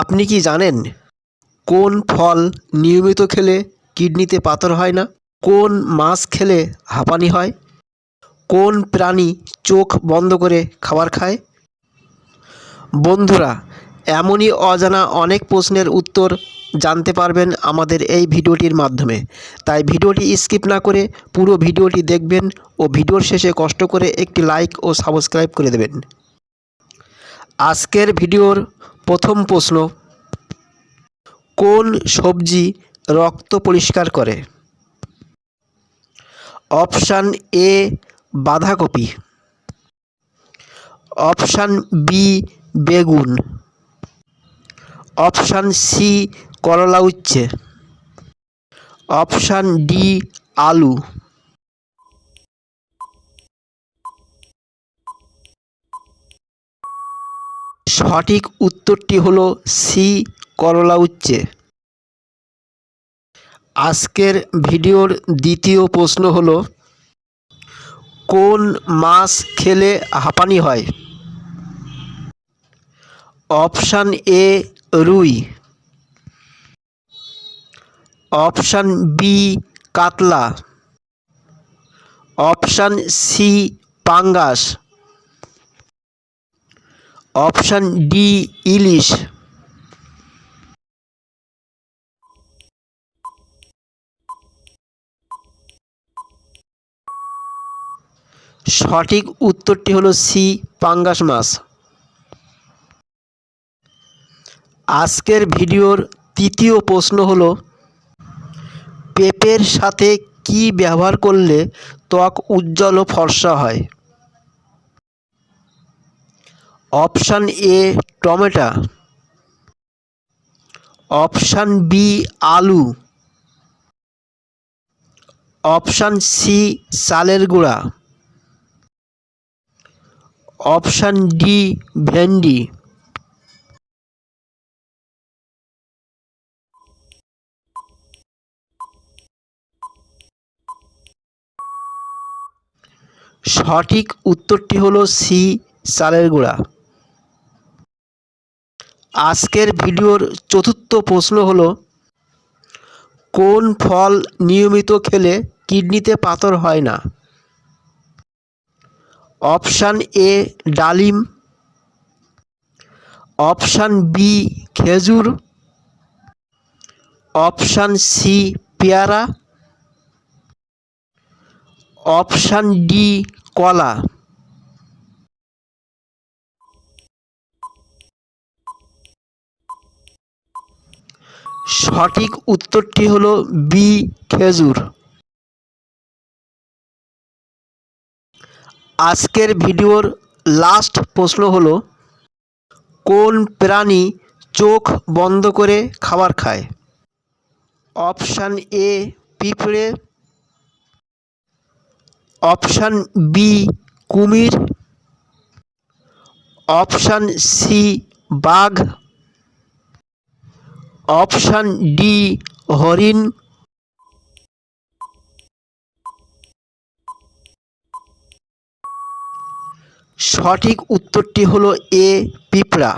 আপনি কি জানেন কোন ফল নিয়মিত খেলে কিডনিতে পাথর হয় না? কোন মাছ খেলে হাঁপানি হয়? কোন প্রাণী চোখ বন্ধ করে খাবার খায়? বন্ধুরা, এমনই অজানা অনেক প্রশ্নের উত্তর জানতে পারবেন আমাদের এই ভিডিওটির মাধ্যমে। তাই ভিডিওটি স্কিপ না করে পুরো ভিডিওটি দেখবেন ও ভিডিওর শেষে কষ্ট করে একটি লাইক ও সাবস্ক্রাইব করে দেবেন। আজকের ভিডিওর প্রথম প্রশ্ন, কোন সবজি রক্ত পরিষ্কার করে? অপশান এ, বাঁধাকপি। অপশান বি, বেগুন। অপশান সি, করলা উচ্ছে। অপশান ডি, আলু। সঠিক উত্তরটি হলো সি, করলা উচ্ছে। আজকের ভিডিওর দ্বিতীয় প্রশ্ন হলো, কোন মাছ খেলে হাঁপানি হয়? অপশান এ, রুই। অপশান বি, কাতলা। অপশান সি, পাঙ্গাস। অপশান ডি, ইলিশ। সঠিক উত্তরটি হলো সি, পাঙ্গাস মাছ। আজকের ভিডিওর তৃতীয় প্রশ্ন হলো, পেঁপের সাথে কি ব্যবহার করলে ত্বক উজ্জ্বল ও ফর্সা হয়? Option A, tomato. Option B, আলু। অপশান সি, চালের গুঁড়া। অপশান ডি, ভেন্ডি। সঠিক উত্তরটি হলো সি, চালের গুঁড়া। আজকের ভিডিওর চতুর্থ প্রশ্ন হলো, কোন ফল নিয়মিত খেলে কিডনিতে পাথর হয় না? অপশান এ, ডালিম। অপশান বি, খেজুর। অপশান সি, পেয়ারা। অপশান ডি, কলা। সঠিক উত্তরটি হলো বি, খেজুর। আজকের ভিডিওর লাস্ট প্রশ্ন হলো, কোন প্রাণী চোখ বন্ধ করে খাবার খায়? অপশান এ, পিঁপড়ে। অপশান বি, কুমির। অপশান সি, বাঘ। অপশান ডি হরিণ। সঠিক উত্তরটি হলো এ পিঁপড়া।